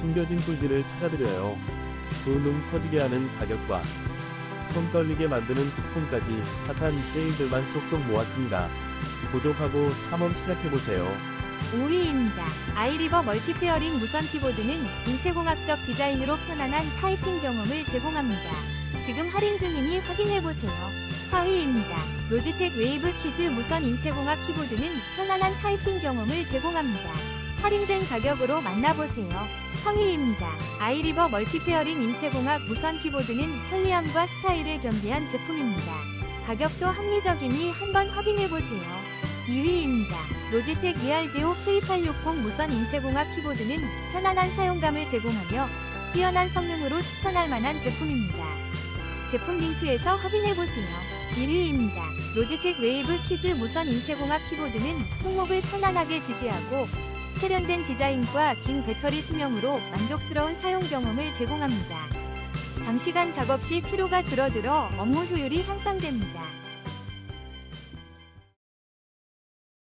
숨겨진 꿀들을 찾아드려요. 두눈 터지게 하는 가격과 손 떨리게 만드는 쿠폰까지 핫한 세일들만 쏙쏙 모았습니다. 구독하고 탐험 시작해보세요. 5위입니다. 아이리버 멀티페어링 무선 키보드는 인체공학적 디자인으로 편안한 타이핑 경험을 제공합니다. 지금 할인 중이니 확인해보세요. 4위입니다. 로지텍 웨이브 키즈 무선 인체공학 키보드는 편안한 타이핑 경험을 제공합니다. 할인된 가격으로 만나보세요. 3위입니다. 아이리버 멀티페어링 인체공학 무선 키보드는 편리함과 스타일을 겸비한 제품입니다. 가격도 합리적이니 한번 확인해보세요. 2위입니다. 로지텍 ERGO K860 무선 인체공학 키보드는 편안한 사용감을 제공하며 뛰어난 성능으로 추천할 만한 제품입니다. 제품 링크에서 확인해보세요. 1위입니다. 로지텍 웨이브 키즈 무선 인체공학 키보드는 손목을 편안하게 지지하고 세련된 디자인과 긴 배터리 수명으로 만족스러운 사용 경험을 제공합니다. 장시간 작업 시 피로가 줄어들어 업무 효율이 향상됩니다.